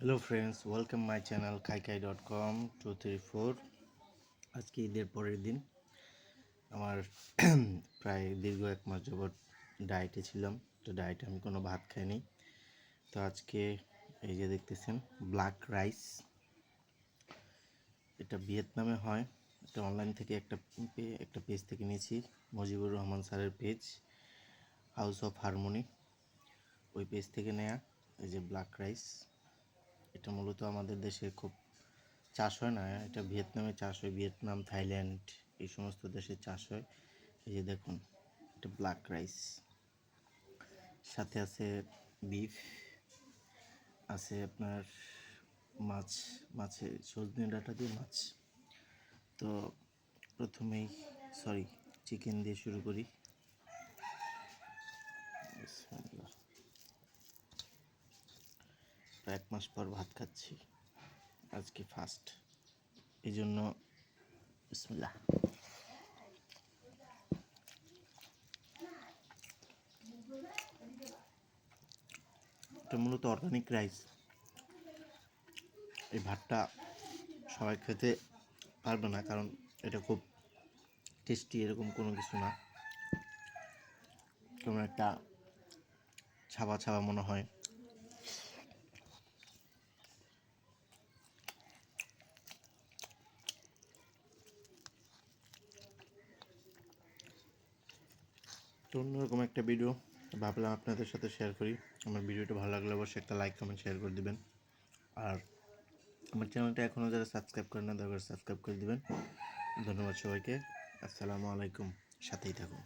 Hello friends welcome my channel Khaikai dot com two three four আজকে ঈদের পরের দিন। আমার প্রায় দীর্ঘ এক মাস যাবৎ ডায়েটে ছিলাম, তো ডায়েটে আমি কোনো ভাত খাইনি। তো আজকে এই যে দেখতেছেন ব্ল্যাক রাইস এটা ভিয়েতনামে হয়, এটা অনলাইন থেকে একটা একটা পেজ থেকে নিয়েছি, মজিবুর রহমান স্যারের পেজ হাউস অফ হারমোনি ওই পেজ থেকে নেয়া, এই যে ব্ল্যাক রাইস এটা মূলত আমাদের দেশে খুব চাষ হয় না, এটা ভিয়েতনামে চাষ হয়, ভিয়েতনাম, থাইল্যান্ড, এই সমস্ত দেশে চাষ হয়। এই যে দেখুন, এটা ব্ল্যাক রাইস সাথে আছে বিফ আছে আপনার মাছ মাছের সজনে ডাঁটা দিয়ে মাছ। তো প্রথমেই সরি চিকেন দিয়ে শুরু করি বিসমিল্লাহ। তো এক মাস পর ভাত খাচ্ছি। আজকে ফার্স্ট এই জন্য এটা মূলত অর্গানিক রাইস এই ভাতটা সবাই খেতে পারবে না, কারণ এটা খুব টেস্টি এরকম কোনো কিছু না। কেমন একটা ছাবা ছাবা মনে হয়। তো অন্যরকম একটা ভিডিও ভাবলাম আপনাদের সাথে শেয়ার করি। আমার ভিডিওটা ভালো লাগলে অবশ্যই একটা লাইক কমেন্ট শেয়ার করে দেবেন। আর আমার চ্যানেলটা এখনও যারা সাবস্ক্রাইব করেন না দরকার সাবস্ক্রাইব করে দেবেন। ধন্যবাদ সবাইকে। আসসালামু আলাইকুম। সাথেই থাকুন।